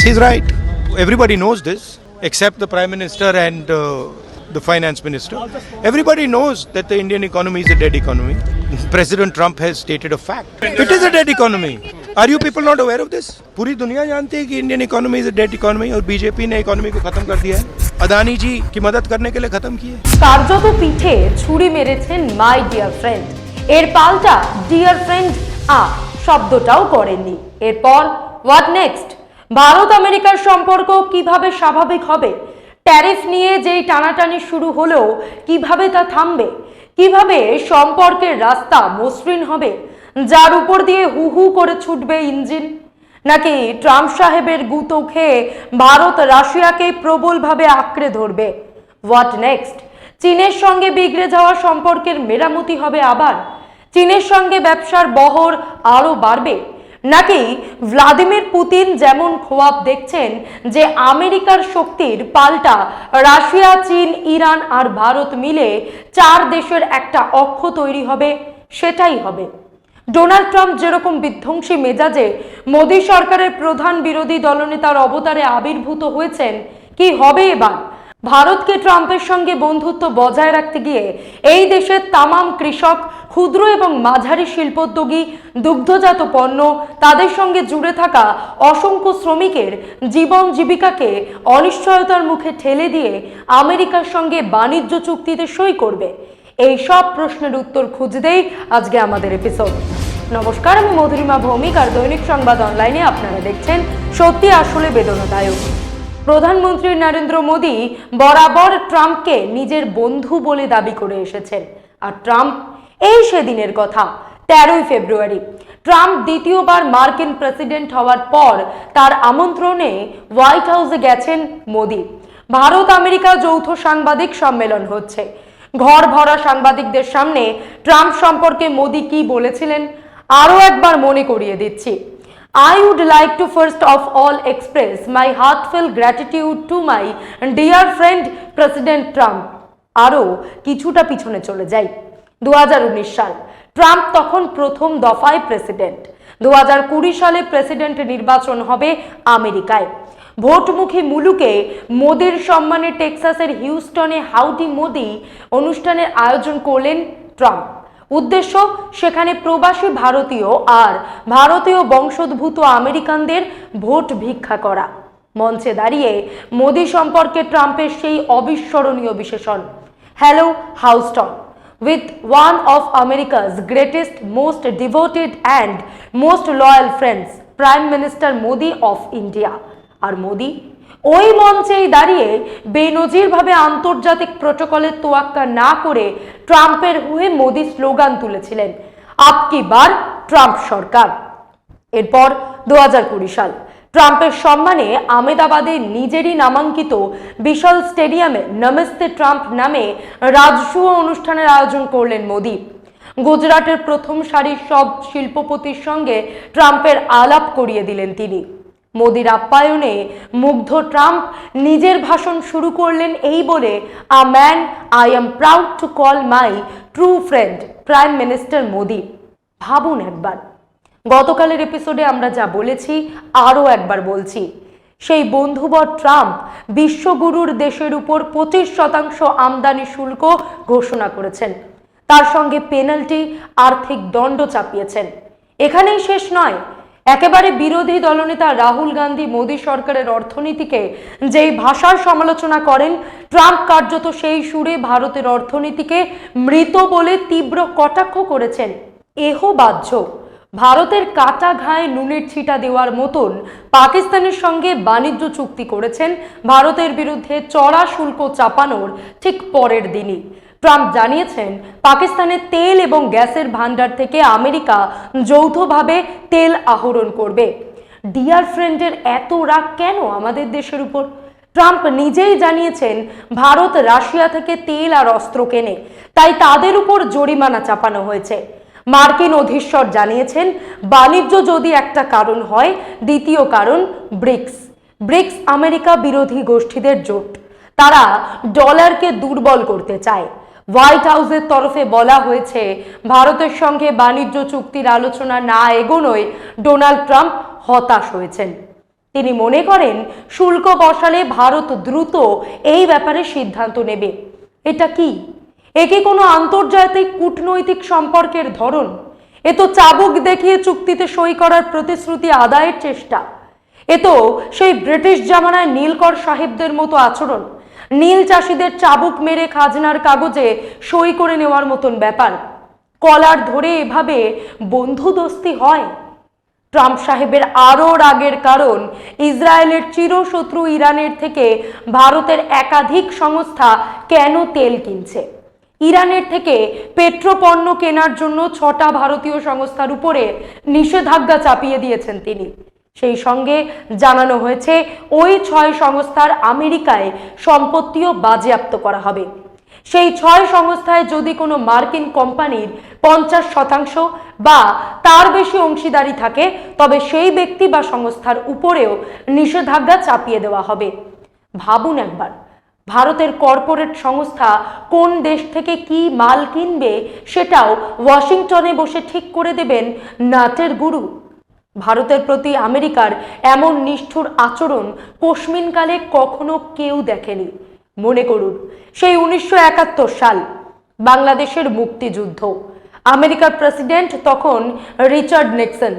He's right. Everybody knows this, except the Prime Minister and uh, the Finance Minister. Everybody knows that the Indian economy is a dead economy. President Trump has stated a fact. It is a dead economy. Are you people not aware of this? पूरी दुनिया जानती है कि Indian economy is a dead economy और BJP ने economy को खत्म कर दिया है अदानी जी की मदद करने के लिए खत्म किए কার্যত পিঠে ছুরি মেরেছেন মাই ডিয়ার ফ্রেন্ড এর পাল্টা ডিয়ার ফ্রেন্ড আ শব্দটাও করেননি এরপর হোয়াট নেক্সট ভারত আমেরিকার সম্পর্ক কীভাবে স্বাভাবিক হবে? ট্যারিফ নিয়ে যেই টানাটানি শুরু হলেও কীভাবে তা থামবে? কীভাবে সম্পর্কের রাস্তা মসৃণ হবে? যার উপর দিয়ে হু হু করে ছুটবে ইঞ্জিন? নাকি ট্রাম্প সাহেবের গুতো খেয়ে ভারত রাশিয়াকে প্রবলভাবে আঁকড়ে ধরবে? What next? চীনের সঙ্গে বিগড়ে যাওয়া সম্পর্কের মেরামতি হবে আবার? চীনের সঙ্গে ব্যবসার বহর আরও বাড়বে? নাকি ভ্লাদিমির পুতিন যেমন খোয়াব দেখছেন যে আমেরিকার শক্তির পাল্টা রাশিয়া, চীন, ইরান আর ভারত মিলে চার দেশের একটা অক্ষ তৈরি হবে, সেটাই হবে। ডোনাল্ড ট্রাম্প যেরকম বিধ্বংসী মেজাজে মোদী সরকারের প্রধান বিরোধী দলনেতার অবতারে আবির্ভূত হয়েছেন, কি হবে এবার? ভারতকে ট্রাম্পের সঙ্গে বন্ধুত্ব বজায় রাখতে গিয়ে এই দেশের তামাম কৃষক ক্ষুদ্র এবং মাঝারি শিল্পোদ্যোগী, দুগ্ধজাত পণ্য, তাদের সঙ্গে জুড়ে থাকা অসংখ্য শ্রমিকের জীবন জীবিকাকে অনিশ্চয়তার মুখে ঠেলে দিয়ে আমেরিকার সঙ্গে বাণিজ্য চুক্তিতে সই করবে। এই সব প্রশ্নের উত্তর খুঁজতেই আজকে আমাদের এপিসোড নমস্কার, আমি মধুরিমা ভৌমিক আর দৈনিক সংবাদ অনলাইনে আপনারা দেখছেন সত্যি আসলে বেদনাদায়ক। প্রধানমন্ত্রী নরেন্দ্র মোদী বরাবর ট্রাম্পকে নিজের বন্ধু বলে দাবি করে এসেছেন। আর ট্রাম্প এই সেদিনের কথা, তেরোই ফেব্রুয়ারি। ট্রাম্প দ্বিতীয়বার মার্কিন প্রেসিডেন্ট হওয়ার পর তার আমন্ত্রণে হোয়াইট হাউসে গেছেন মোদী। ভারত আমেরিকা যৌথ সাংবাদিক সম্মেলন হচ্ছে। ঘর ভরা সাংবাদিকদের সামনে ট্রাম্প সম্পর্কে মোদী কি বলেছিলেন, আরও একবার মনে করিয়ে দিচ্ছি। I would like to first of all express my heartfelt gratitude to my dear friend, President Trump. আরও কিছুটা পিছনে চলে যাই। দু হাজার উনিশ সাল। ট্রাম্প তখন প্রথম দফায় প্রেসিডেন্ট। দু হাজার কুড়ি সালে প্রেসিডেন্ট নির্বাচন হবে আমেরিকায়। ভোটমুখী মুলুকে মোদির সম্মানে টেক্সাসের হিউস্টনে হাউডি মোদি অনুষ্ঠানের আয়োজন করলেন ট্রাম্প। উদ্দেশ্য, সেখানে প্রবাসী ভারতীয় আর ভারতীয় বংশোদ্ভূত আমেরিকানদের ভোট ভিক্ষা করা। মঞ্চে দাঁড়িয়ে মোদী সম্পর্কে ট্রাম্পের সেই অবিস্মরণীয় বিশেষণ। Hello, Houston. With one of America's greatest, most devoted and most loyal friends, Prime Minister Modi of India. আর মোদি ওই মঞ্চেই দাঁড়িয়ে বেনজিরভাবে আন্তর্জাতিক প্রোটোকলের তোয়াক্কা না করে ট্রাম্পের হয়ে মোদি স্লোগান তুলেছিলেন আপকি বার ট্রাম্প সরকার এরপর দু হাজার কুড়ি সাল ট্রাম্পের সম্মানে আমেদাবাদে নিজেরই নামাঙ্কিত বিশাল স্টেডিয়ামে নমস্তে ট্রাম্প নামে রাজসূয় অনুষ্ঠানের আয়োজন করলেন মোদী। গুজরাটের প্রথম সারির সব শিল্পপতির সঙ্গে ট্রাম্পের আলাপ করিয়ে দিলেন তিনি। মোদির আপ্যায়নে মুগ্ধ ট্রাম্প নিজের ভাষণ শুরু করলেন এই বলে, a man, I am proud to call my true friend, prime minister Modi. ভাবুন একবার। গতকালের এপিসোডে আমরা যা বলেছি, আরও একবার বলছি। সেই বন্ধুবর ট্রাম্প বিশ্বগুরুর দেশের উপর পঁচিশ শতাংশ আমদানি শুল্ক ঘোষণা করেছেন। তার সঙ্গে পেনাল্টি, আর্থিক দণ্ড চাপিয়েছেন। এখানেই শেষ নয়, একেবারে বিরোধী দলনেতা রাহুল গান্ধী মোদী সরকারের অর্থনীতিকে যেই ভাষার সমালোচনা করেন, ট্রাম্প কার্যত সেই সুরে ভারতের অর্থনীতিকে মৃত বলে তীব্র কটাক্ষ করেছেন। এহ বাহ্য। ভারতের কাটা ঘায়ে নুনের ছিটা দেওয়ার মতন পাকিস্তানের সঙ্গে বাণিজ্য চুক্তি করেছেন ভারতের বিরুদ্ধে চড়া শুল্ক চাপানোর ঠিক পরের দিনই। ট্রাম্প জানিয়েছেন পাকিস্তানের তেল এবং গ্যাসের ভান্ডার থেকে আমেরিকা যৌথভাবে তেল আহরণ করবে। ডিয়ার ফ্রেন্ডের এত রাগ কেন আমাদের দেশের উপর? ট্রাম্প নিজেই জানিয়েছেন, ভারত রাশিয়া থেকে তেল আর অস্ত্র কেনে, তাই তাদের উপর জরিমানা চাপানো হয়েছে। মার্কিন অধীশ্বর জানিয়েছেন, বাণিজ্য যদি একটা কারণ হয়, দ্বিতীয় কারণ ব্রিক্স। ব্রিক্স আমেরিকা বিরোধী গোষ্ঠীদের জোট। তারা ডলারকে দুর্বল করতে চায়। হোয়াইট হাউসের তরফে বলা হয়েছে, ভারতের সঙ্গে বাণিজ্য চুক্তির আলোচনা না এগোনোয় ডোনাল্ড ট্রাম্প হতাশ হয়েছেন। তিনি মনে করেন, শুল্ক বসালে ভারত দ্রুত এই ব্যাপারে সিদ্ধান্ত নেবে। এটা কি? এ কি কোনো আন্তর্জাতিক কূটনৈতিক সম্পর্কের ধরন। এ তো চাবুক দেখিয়ে চুক্তিতে সই করার প্রতিশ্রুতি আদায়ের চেষ্টা। এ তো সেই ব্রিটিশ জামানায় নীলকর সাহেবদের মতো আচরণ। নীল চাষিদের চাবুক মেরে খাজনার কাগজে সই করে নেওয়ার মতন ব্যাপার। কলার ধরে এভাবে বন্ধুদস্তি হয়? ট্রাম্প সাহেবের আরও রাগের কারণ, ইসরায়েলের চিরশত্রু ইরানের থেকে ভারতের একাধিক সংস্থা কেন তেল কিনছে? ইরানের থেকে পেট্রোপণ্য কেনার জন্য ছটা ভারতীয় সংস্থার উপরে নিষেধাজ্ঞা চাপিয়ে দিয়েছেন তিনি। সেই সঙ্গে জানানো হয়েছে, ওই ছয় সংস্থার আমেরিকায় সম্পত্তিও বাজেয়াপ্ত করা হবে। সেই ছয় সংস্থায় যদি কোনো মার্কিন কোম্পানির পঞ্চাশ শতাংশ বা তার বেশি অংশীদারি থাকে, তবে সেই ব্যক্তি বা সংস্থার উপরেও নিষেধাজ্ঞা চাপিয়ে দেওয়া হবে। ভাবুন একবার। ভারতের কর্পোরেট সংস্থা কোন দেশ থেকে কি মাল কিনবে সেটাও ওয়াশিংটনে বসে ঠিক করে দেবেন নাটের গুরু। ভারতের প্রতি আমেরিকার এমন নিষ্ঠুর আচরণ কোশমিনকালে কখনো কেউ দেখেনি। মনে করুন, সেই উনিশশো একাত্তর সাল, বাংলাদেশের মুক্তিযুদ্ধ। আমেরিকার প্রেসিডেন্ট তখন রিচার্ড নিক্সন,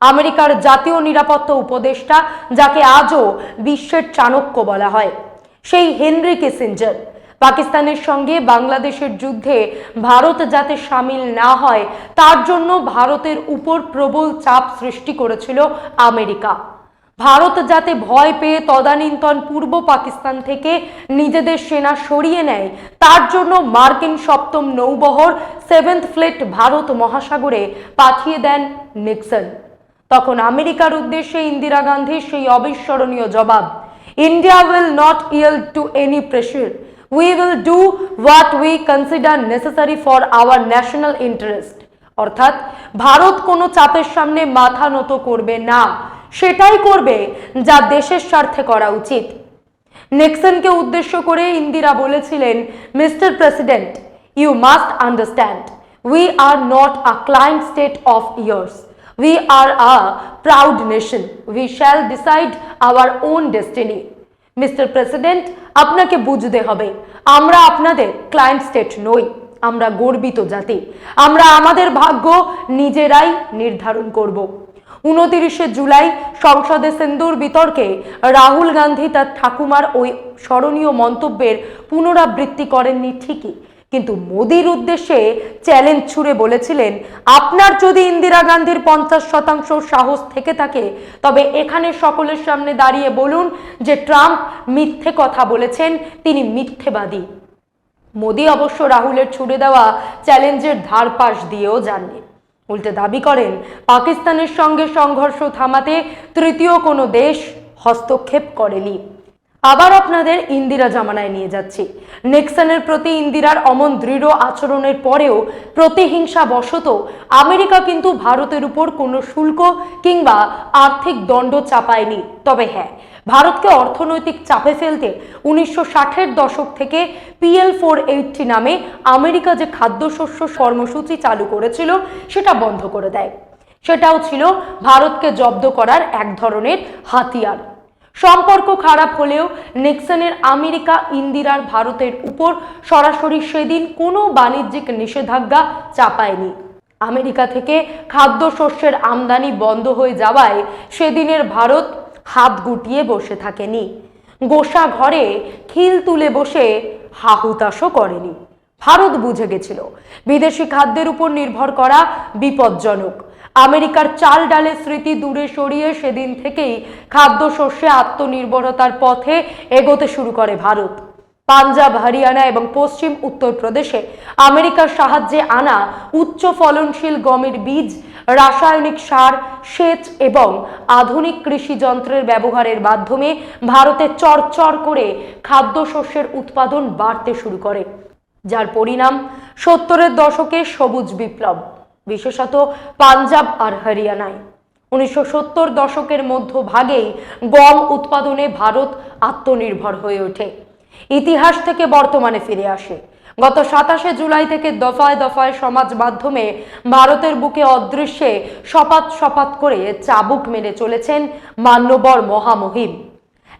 আমেরিকার জাতীয় নিরাপত্তা উপদেষ্টা, যাকে আজও বিশ্বের চাণক্য বলা হয়। সেই হেনরি কিসিঞ্জার। পাকিস্তানের সঙ্গে বাংলাদেশের যুদ্ধে ভারত যাতে সামিল না হয়, তার জন্য ভারতের উপর প্রবল চাপ সৃষ্টি করেছিল আমেরিকা। ভারত যাতে ভয় পেয়ে তদানীন্তন পূর্ব পাকিস্তান থেকে নিজেদের সেনা সরিয়ে নেয়, তার জন্য মার্কিন সপ্তম নৌবহর সেভেন্থ ফ্লেট ভারত মহাসাগরে পাঠিয়ে দেন নিক্সন। তখন আমেরিকার উদ্দেশ্যে ইন্দিরা গান্ধীর সেই অবিস্মরণীয় জবাব India will not yield to any pressure we will do what we consider necessary for our national interest অর্থাৎ, ভারত কোনো চাপের সামনে মাথা নত করবে না। সেটাই করবে যা দেশের স্বার্থে করা উচিত। নিক্সনকে উদ্দেশ্য করে ইন্দিরা বলেছিলেন, mister president, you must understand. We are not a client state of yours. We are a proud nation we shall decide our own destiny mister president আপনাকে বুঝতে হবে, আমরা আপনাদের ক্লায়েন্ট স্টেট নই, আমরা গর্বিত জাতি। আমরা আমাদের ভাগ্য নিজেরাই নির্ধারণ করব। উনতিরিশে জুলাই সংসদে সিন্দুর বিতর্কে রাহুল গান্ধী তার ঠাকুমার ওই স্মরণীয় মন্তব্যের পুনরাবৃত্তি করেননি ঠিকই। কিন্তু মোদির উদ্দেশ্যে চ্যালেঞ্জ ছুড়ে বলেছিলেন, আপনার যদি ইন্দিরা গান্ধীর পঞ্চাশ শতাংশ সাহস থেকে থাকে, তবে এখানে সকলের সামনে দাঁড়িয়ে বলুন যে ট্রাম্প মিথ্যে কথা বলেছেন, তিনি মিথ্যেবাদী। মোদী অবশ্য রাহুলের ছুড়ে দেওয়া চ্যালেঞ্জের ধারপাশ দিয়েও যাননি। উল্টে দাবি করেন, পাকিস্তানের সঙ্গে সংঘর্ষ থামাতে তৃতীয় কোনো দেশ হস্তক্ষেপ করেনি। আবার আপনাদের ইন্দিরা জামানায় নিয়ে যাচ্ছি। নিক্সনের প্রতি ইন্দিরার অমন দৃঢ় আচরণের পরেও প্রতিহিংসা বশত আমেরিকা কিন্তু ভারতের উপর কোনো শুল্ক কিংবা আর্থিক দণ্ড চাপায়নি। তবে হ্যাঁ ভারতকে অর্থনৈতিক চাপে ফেলতে উনিশশো ষাটের দশক থেকে পিএল ফোর এইটটি নামে আমেরিকা যে খাদ্যশস্য কর্মসূচি চালু করেছিল, সেটা বন্ধ করে দেয়। সেটাও ছিল ভারতকে জব্দ করার এক ধরনের হাতিয়ার। সম্পর্ক খারাপ হলেও নিক্সনের আমেরিকা ইন্দিরার ভারতের উপর সরাসরি সেদিন কোনো বাণিজ্যিক নিষেধাজ্ঞা চাপায়নি। আমেরিকা থেকে খাদ্যশস্যের আমদানি বন্ধ হয়ে যাওয়ায় সেদিনের ভারত হাত গুটিয়ে বসে থাকেনি। গোসা ঘরে খিল তুলে বসে হাহুতাশও করেনি। ভারত বুঝে গেছিল, বিদেশি খাদ্যের উপর নির্ভর করা বিপজ্জনক। আমেরিকার চাল ডালের স্মৃতি দূরে সরিয়ে সেদিন থেকেই খাদ্যশস্যে আত্মনির্ভরতার পথে এগোতে শুরু করে ভারত। পাঞ্জাব, হরিয়ানা এবং পশ্চিম উত্তরপ্রদেশে আমেরিকার সাহায্যে আনা উচ্চ ফলনশীল গমের বীজ, রাসায়নিক সার, সেচ এবং আধুনিক কৃষি যন্ত্রের ব্যবহারের মাধ্যমে ভারতে চরচর করে খাদ্যশস্যের উৎপাদন বাড়তে শুরু করে, যার পরিণাম সত্তরের দশকে সবুজ বিপ্লব। বিশেষত পাঞ্জাব আর হরিয়ানায়। উনিশশো সত্তর দশকের মধ্যভাগেই গম উৎপাদনে ভারত আত্মনির্ভর হয়ে ওঠে। ইতিহাস থেকে বর্তমানে ফিরে আসে। গত সাতাশে জুলাই থেকে দফায় দফায় সমাজ মাধ্যমে ভারতের বুকে অদৃশ্যে সপাত সপাত করে চাবুক মেরে চলেছেন মান্যবর মহামহিম।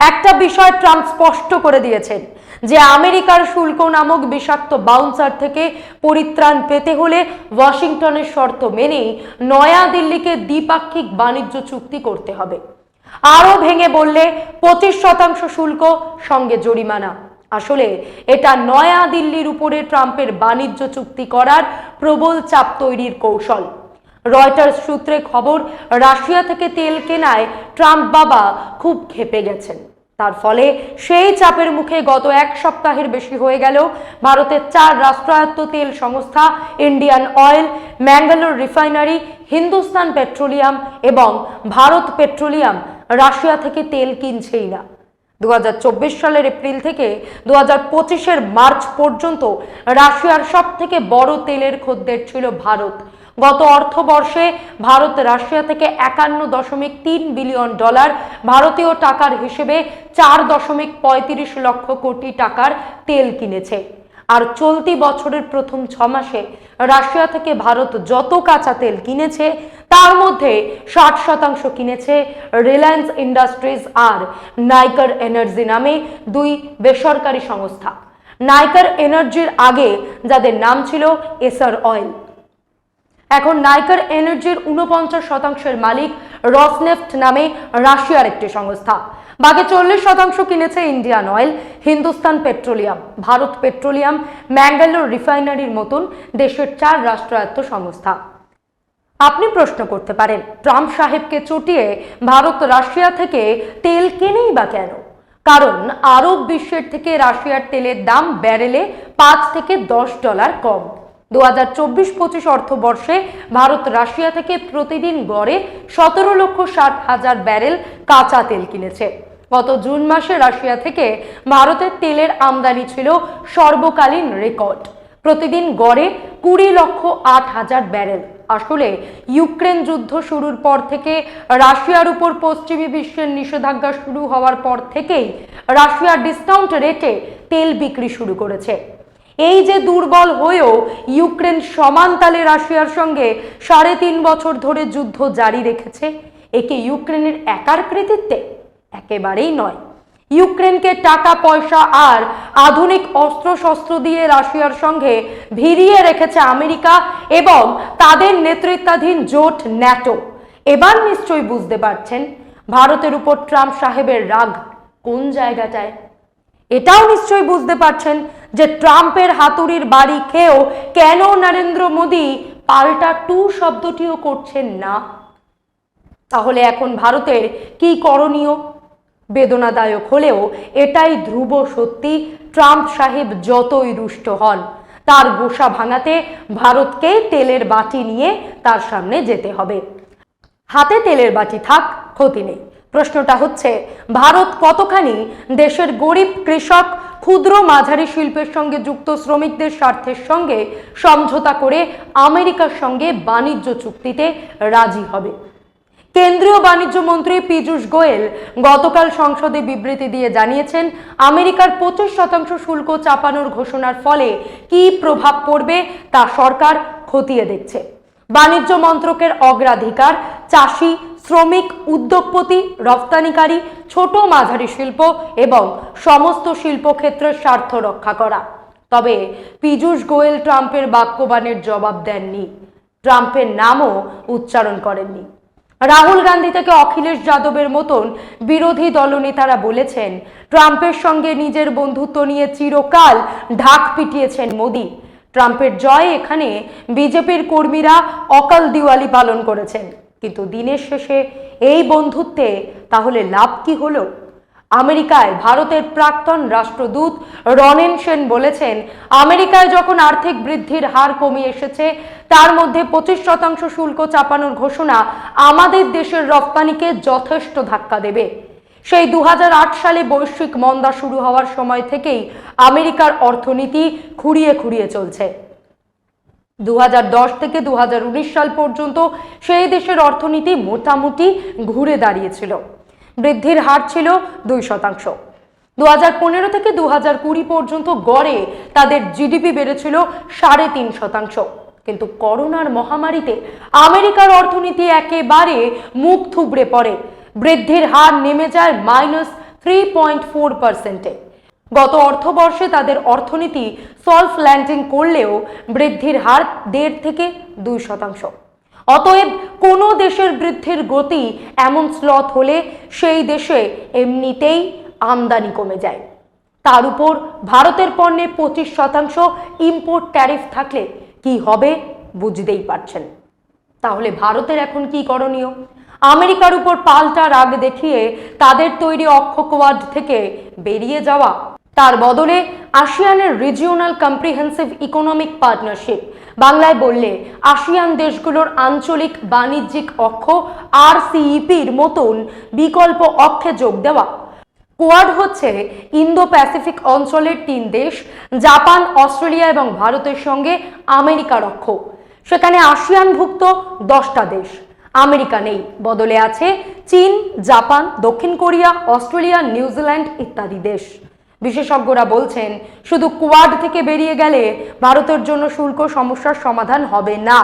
একটা বিষয় ট্রাম্প স্পষ্ট করে দিয়েছেন যে আমেরিকার শুল্ক নামক বিষাক্ত বাউন্সার থেকে পরিত্রাণ পেতে হলে ওয়াশিংটনের শর্ত মেনেই নয়াদিল্লিকে দ্বিপাক্ষিক বাণিজ্য চুক্তি করতে হবে। আরও ভেঙে বললে পঁচিশ শতাংশ শুল্ক, সঙ্গে জরিমানা। আসলে এটা নয়া দিল্লির উপরে ট্রাম্পের বাণিজ্য চুক্তি করার প্রবল চাপ তৈরির কৌশল। রয়টার্স সূত্রে খবর, রাশিয়া থেকে তেল কেনায় ট্রাম্প বাবা খুব ক্ষেপে গেছেন। তার ফলে সেই চাপের মুখে গত এক সপ্তাহের বেশি হয়ে গেল ভারতের চার রাষ্ট্রায়ত্ত তেল সংস্থা Indian Oil, Mangalore refinery, Hindustan petroleum এবং ভারত পেট্রোলিয়াম। রাশিয়া থেকে তেল কিনছেই না। দু হাজার চব্বিশ সালের এপ্রিল থেকে দু হাজার মার্চ পর্যন্ত রাশিয়ার সব থেকে বড় তেলের খদ্দের ছিল ভারত। গত অর্থবর্ষে ভারত রাশিয়া থেকে একান্ন দশমিক তিন বিলিয়ন ডলার, ভারতীয় টাকার হিসেবে চার দশমিক পঁয়ত্রিশ লক্ষ কোটি টাকার তেল কিনেছে। আর চলতি বছরের প্রথম ছ মাসে রাশিয়া থেকে ভারত যত কাঁচা তেল কিনেছে, তার মধ্যে ষাট শতাংশ কিনেছে রিলায়েন্স ইন্ডাস্ট্রিজ আর নাইকার এনার্জি নামে দুই বেসরকারি সংস্থা। নাইকার এনার্জির আগে যাদের নাম ছিল এসার অয়েল। এখন নাইকার এনার্জির উনপঞ্চাশ শতাংশের মালিক রসনেফট নামে রাশিয়ার একটি সংস্থা। বাকি চল্লিশ শতাংশ কিনেছে Indian Oil, Hindustan petroleum. Bharat petroleum, Mangalore রিফাইনারির মতন দেশের চার রাষ্ট্রায়ত্ত সংস্থা। আপনি প্রশ্ন করতে পারেন, ট্রাম্প সাহেবকে চটিয়ে ভারত রাশিয়া থেকে তেল কেনেই বা কেন? কারণ আরব বিশ্বের থেকে রাশিয়ার তেলের দাম ব্যারেলে পাঁচ থেকে দশ ডলার কম। দু হাজার চব্বিশ পঁচিশ অর্থবর্ষে ভারত রাশিয়া থেকে প্রতিদিন গড়ে সতেরো লক্ষ ষাট হাজার ব্যারেল কাঁচা তেল কিনেছে। গত জুন মাসে রাশিয়া থেকে ভারতের তেলের আমদানি ছিল সর্বকালীন রেকর্ড। প্রতিদিন গড়ে কুড়ি লক্ষ আট হাজার ব্যারেল। আসলে ইউক্রেন যুদ্ধ শুরুর পর থেকে রাশিয়ার উপর পশ্চিমী বিশ্বের নিষেধাজ্ঞা শুরু হওয়ার পর থেকেই রাশিয়া ডিসকাউন্ট রেটে তেল বিক্রি শুরু করেছে। এই যে দুর্বল হয়েও ইউক্রেন সমান তালে রাশিয়ার সঙ্গে সাড়ে তিন বছর ধরে যুদ্ধ জারি রেখেছে, একে ইউক্রেনের একার কৃতিত্বে একেবারেই নয়। ইউক্রেনকে টাকা, পয়সা আর আধুনিক অস্ত্রশস্ত্র দিয়ে রাশিয়ার সঙ্গে ভিড়িয়ে রেখেছে আমেরিকা এবং তাদের নেতৃত্বাধীন জোট ন্যাটো। এবার নিশ্চয়ই বুঝতে পারছেন ভারতের উপর ট্রাম্প সাহেবের রাগ কোন জায়গাটায়। এটাও নিশ্চয়ই বুঝতে পারছেন যে ট্রাম্পের হাতুড়ির বাড়ি খেয়েও কেন নরেন্দ্র মোদী পাল্টা টু শব্দটিও করছেন না? তাহলে এখন ভারতের কি করণীয়? বেদনাদায়ক হলেও এটাই ধ্রুব সত্যি, ট্রাম্প সাহেব যতই রুষ্ট হন, তার গোসা ভাঙাতে ভারতকে তেলের বাটি নিয়ে তার সামনে যেতে হবে। হাতে তেলের বাটি থাক, ক্ষতি নেই। প্রশ্নটা হচ্ছে, ভারত কতখানি দেশের গরিব কৃষক ক্ষুদ্র মাঝারি শিল্পের সঙ্গে যুক্ত শ্রমিকদের স্বার্থের সঙ্গে সমঝোতা করে আমেরিকার সঙ্গে বাণিজ্য চুক্তিতে রাজি হবে। কেন্দ্রীয় বাণিজ্য মন্ত্রী পীযূষ গোয়েল গতকাল সংসদে বিবৃতি দিয়ে জানিয়েছেন, আমেরিকার পঁচিশ শতাংশ শুল্ক চাপানোর ঘোষণার ফলে কি প্রভাব পড়বে তা সরকার খতিয়ে দেখছে। বাণিজ্য মন্ত্রকের অগ্রাধিকার চাষি শ্রমিক উদ্যোগপতি রপ্তানিকারী ছোট মাঝারি শিল্প এবং সমস্ত শিল্পক্ষেত্রের স্বার্থ রক্ষা করা। তবে পীযূষ গোয়েল ট্রাম্পের বাক্যবাণের জবাব দেননি। ট্রাম্পের নামও উচ্চারণ করেননি। রাহুল গান্ধী থেকে অখিলেশ যাদবের মতন বিরোধী দলনেতারা বলেছেন, ট্রাম্পের সঙ্গে নিজের বন্ধুত্ব নিয়ে চিরকাল ঢাক পিটিয়েছেন মোদী। ট্রাম্পের জয় এখানে বিজেপির কর্মীরা অকাল দিওয়ালি পালন করেছেন। কিন্তু দিনের শেষে এই বন্ধুত্বে তাহলে লাভ কি হলো? আমেরিকায় ভারতের প্রাক্তন রাষ্ট্রদূত রনেন সেন বলেছেন, আমেরিকায় যখন আর্থিক বৃদ্ধির হার কমে এসেছে, তার মধ্যে পঁচিশ শতাংশ শুল্ক চাপানোর ঘোষণা আমাদের দেশের রপ্তানিকে যথেষ্ট ধাক্কা দেবে। সেই দু হাজার আট সালে বৈশ্বিক মন্দা শুরু হওয়ার সময় থেকেই আমেরিকার অর্থনীতি খুঁড়িয়ে খুঁড়িয়ে চলছে। দু হাজার দশ থেকে দু হাজার উনিশ সাল পর্যন্ত সেই দেশের অর্থনীতি মোটামুটি ঘুরে দাঁড়িয়েছিল। বৃদ্ধির হার ছিল দুই শতাংশ। দু থেকে দু হাজার কুড়ি পর্যন্ত গড়ে তাদের জিডিপি বেড়েছিল সাড়ে তিন শতাংশ। কিন্তু করোনার মহামারীতে আমেরিকার অর্থনীতি একেবারে মুখ থুবড়ে পড়ে। বৃদ্ধির হার নেমে যায় মাইনাস থ্রি পয়েন্ট ফোর পার্সেন্টে। গত অর্থবর্ষে তাদের অর্থনীতি সলফ ল্যান্ডিং করলেও বৃদ্ধির হার দেড় থেকে দুই শতাংশ। অতএব কোনো দেশের বৃদ্ধির গতি এমন স্লথ হলে সেই দেশে এমনিতেই আমদানি কমে যায়। তার উপর ভারতের পণ্যে পঁচিশ শতাংশ ইম্পোর্ট ট্যারিফ থাকলে কি হবে বুঝতেই পারছেন। তাহলে ভারতের এখন কি করণীয়? আমেরিকার উপর পাল্টা রাগ দেখিয়ে তাদের তৈরি অক্ষ কোয়াড থেকে বেরিয়ে যাওয়া তার বদলে আসিয়ানের রিজিওনাল কম্প্রিহেন্সিভ ইকোনমিক পার্টনারশিপ বাংলায় বললে, আসিয়ান দেশগুলোর আঞ্চলিক বাণিজ্যিক অক্ষ আর সিইপির মতন বিকল্প অক্ষে যোগ দেওয়া। কোয়াড হচ্ছে ইন্দো প্যাসিফিক অঞ্চলের তিন দেশ, জাপান, অস্ট্রেলিয়া এবং ভারতের সঙ্গে আমেরিকার অক্ষ। সেখানে আসিয়ানভুক্ত দশটা দেশ। আমেরিকা নেই, বদলে আছে চীন, জাপান, দক্ষিণ কোরিয়া, অস্ট্রেলিয়া, নিউজিল্যান্ড ইত্যাদি দেশ। বিশেষজ্ঞরা বলছেন, শুধু কোয়াড থেকে বেরিয়ে গেলে ভারতের জন্য শুল্ক সমস্যার সমাধান হবে না,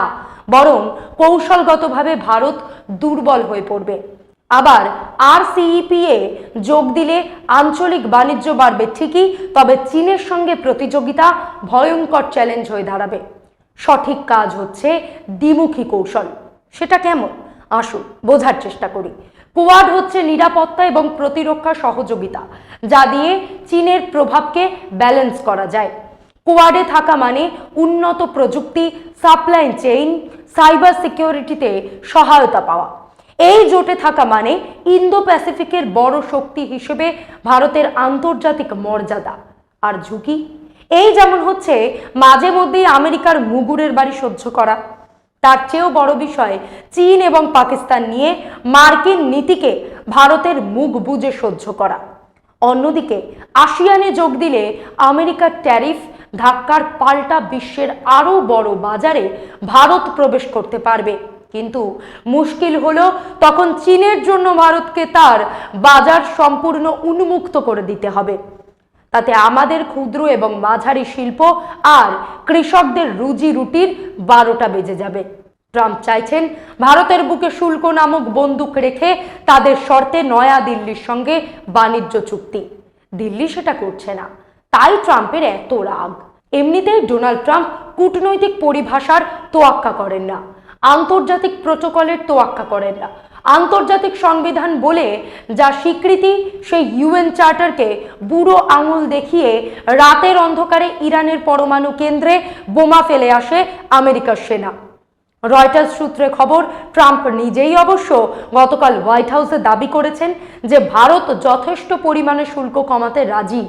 বরং কৌশলগতভাবে ভারত দুর্বল হয়ে পড়বে। আবার আর সিইপিএ যোগ দিলে আঞ্চলিক বাণিজ্য বাড়বে ঠিকই, তবে চীনের সঙ্গে প্রতিযোগিতা ভয়ঙ্কর চ্যালেঞ্জ হয়ে দাঁড়াবে। সঠিক কাজ হচ্ছে দ্বিমুখী কৌশল। সেটা কেমন? আসুন, বোঝার চেষ্টা করি। কোয়াড হচ্ছে নিরাপত্তা এবং প্রতিরক্ষা সহযোগিতা, যা দিয়ে চীনের প্রভাবকে ব্যালেন্স করা যায়। কোয়াডে থাকা মানে উন্নত প্রযুক্তি সাপ্লাই চেইন সাইবার সিকিউরিটিতে সহায়তা পাওয়া। এই জোটে থাকা মানে ইন্দো প্যাসিফিকের বড় শক্তি হিসেবে ভারতের আন্তর্জাতিক মর্যাদা। আর ঝুঁকি? এই যেমন হচ্ছে, মাঝে মধ্যেই আমেরিকার মুগুরের বাড়ি সহ্য করা। তার চেয়েও বড় বিষয়, চীন এবং পাকিস্তান নিয়ে মার্কিন নীতিকে ভারতের মুখ বুজে সহ্য করা। অন্যদিকে, আসিয়ানে যোগ দিলে আমেরিকার ট্যারিফ ধাক্কার পাল্টা বিশ্বের আরও বড় বাজারে ভারত প্রবেশ করতে পারবে। কিন্তু মুশকিল হলো তখন চীনের জন্য ভারতকে তার বাজার সম্পূর্ণ উন্মুক্ত করে দিতে হবে। তাতে আমাদের ক্ষুদ্র এবং মাঝারি শিল্প আর কৃষকদের রুজি রুটির বারোটা বেজে যাবে। ট্রাম্প চাইছেন ভারতের বুকে শুল্ক নামক বন্দুক রেখে তাদের শর্তে নয়া দিল্লির সঙ্গে বাণিজ্য চুক্তি। দিল্লি সেটা করছে না। তাই ট্রাম্পের এত রাগ। এমনিতেই ডোনাল্ড ট্রাম্প কূটনৈতিক পরিভাষার তোয়াক্কা করেন না। আন্তর্জাতিক প্রোটোকলের তোয়াক্কা করেন না। আন্তর্জাতিক সংবিধান বলে যা স্বীকৃতি, সেই ইউএন চার্টারকে বুড়ো আঙুল দেখিয়ে রাতের অন্ধকারে ইরানের পরমাণু কেন্দ্রে বোমা ফেলে আসে আমেরিকার সেনা। রয়টার্স সূত্রে খবর, ট্রাম্প নিজেই অবশ্য গতকাল হোয়াইট হাউসে দাবি করেছেন যে ভারত যথেষ্ট পরিমাণে শুল্ক কমাতে রাজি।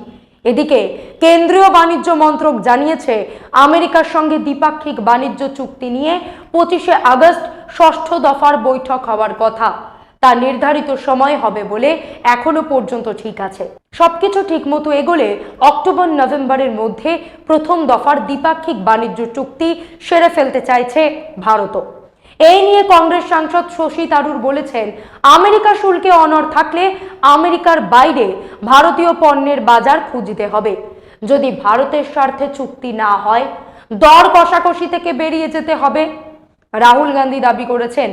এদিকে কেন্দ্রীয় বাণিজ্য মন্ত্রক জানিয়েছে, আমেরিকার সঙ্গে দ্বিপাক্ষিক বাণিজ্য চুক্তি নিয়ে পঁচিশে আগস্ট ষষ্ঠ দফার বৈঠক হওয়ার কথা। তা নির্ধারিত সময় হবে বলে এখনও পর্যন্ত ঠিক আছে। সবকিছু ঠিকমতো এগোলে অক্টোবর, নভেম্বরের মধ্যে প্রথম দফার দ্বিপাক্ষিক বাণিজ্য চুক্তি সেরে ফেলতে চাইছে ভারতও। এই নিয়ে কংগ্রেস সাংসদ শশী তারুর বলেছেন, আমেরিকা শুল্কে অনর থাকলে আমেরিকার বাইরে ভারতীয় পণ্যের বাজার খুঁজতে হবে। যদি ভারতের স্বার্থে চুক্তি না হয়, দর কষাকষি থেকে বেরিয়ে যেতে হবে। রাহুল গান্ধী দাবি করেছেন,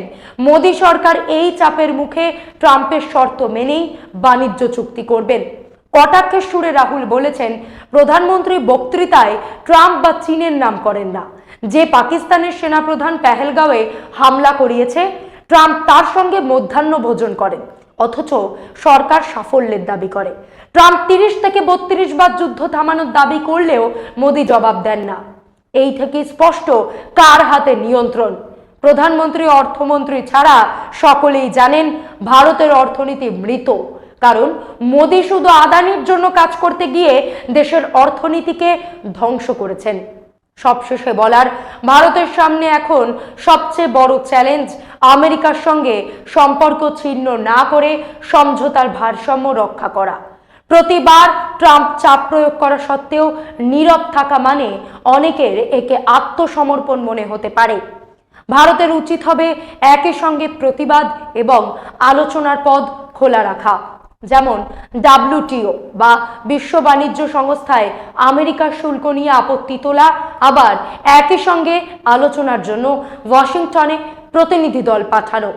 মোদী সরকার এই চাপের মুখে ট্রাম্পের শর্ত মেনেই বাণিজ্য চুক্তি করবেন। কটাক্ষের সুরে রাহুল বলেছেন, প্রধানমন্ত্রী বক্তৃতায় ট্রাম্প বা চীনের নাম করেন না। যে পাকিস্তানের সেনাপ্রধান পেহেলগাঁওয়ে হামলা করিয়েছে, ট্রাম্প তার সঙ্গে মধ্যাহ্ন ভোজন করেন, অথচ সরকার সাফল্যের দাবি করে। ট্রাম্প তিরিশ থেকে বত্রিশ বার যুদ্ধ থামানোর দাবি করলেও মোদী জবাব দেন না। এই থেকে স্পষ্ট, কার হাতে নিয়ন্ত্রণ? প্রধানমন্ত্রী, অর্থমন্ত্রী ছাড়া সকলেই জানেন, ভারতের অর্থনীতি মৃত। কারণ মোদী শুধু আদানির জন্য কাজ করতে গিয়ে দেশের অর্থনীতিকে ধ্বংস করেছেন। সবশেষে বলার, ভারতের সামনে এখন সবচেয়ে বড় চ্যালেঞ্জ আমেরিকার সঙ্গে সম্পর্ক ছিন্ন না করে সমঝোতার ভারসাম্য রক্ষা করা। প্রতিবার ট্রাম্প চাপ প্রয়োগ করা সত্ত্বেও নীরব থাকা মানে অনেকের একে আত্মসমর্পণ মনে হতে পারে। ভারতের উচিত হবে একই সঙ্গে প্রতিবাদ এবং আলোচনার পদ খোলা রাখা। যেমন ডাব্লিউটিও বা বিশ্ব বাণিজ্য সংস্থায় আমেরিকার শুল্ক নিয়ে আপত্তি তোলা, আবার একই সঙ্গে আলোচনার জন্য ওয়াশিংটনে প্রতিনিধি দল পাঠানো।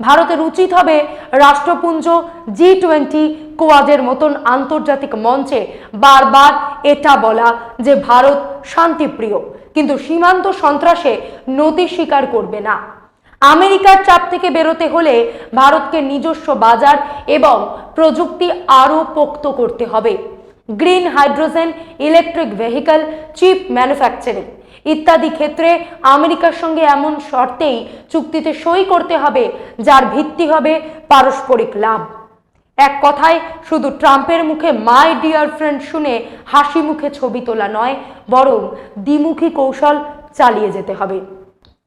ভারতের উচিত হবে রাষ্ট্রপুঞ্জ জি টোয়েন্টি কোয়াডের মতন আন্তর্জাতিক মঞ্চে বারবার এটা বলা যে ভারত শান্তিপ্রিয়, কিন্তু সীমান্ত সন্ত্রাসে নতি স্বীকার করবে না। আমেরিকার চাপ থেকে বেরোতে হলে ভারতকে নিজস্ব বাজার এবং প্রযুক্তি আরও পোক্ত করতে হবে। Green hydrogen, electric vehicle, chip manufacturing ইত্যাদি ক্ষেত্রে আমেরিকার সঙ্গে এমন শর্তেই চুক্তিতে সই করতে হবে, যার ভিত্তি হবে পারস্পরিক লাভ। এক কথায়, শুধু ট্রাম্পের মুখে মাই ডিয়ার ফ্রেন্ড শুনে হাসি মুখে ছবি তোলা নয়, বরং দ্বিমুখী কৌশল চালিয়ে যেতে হবে।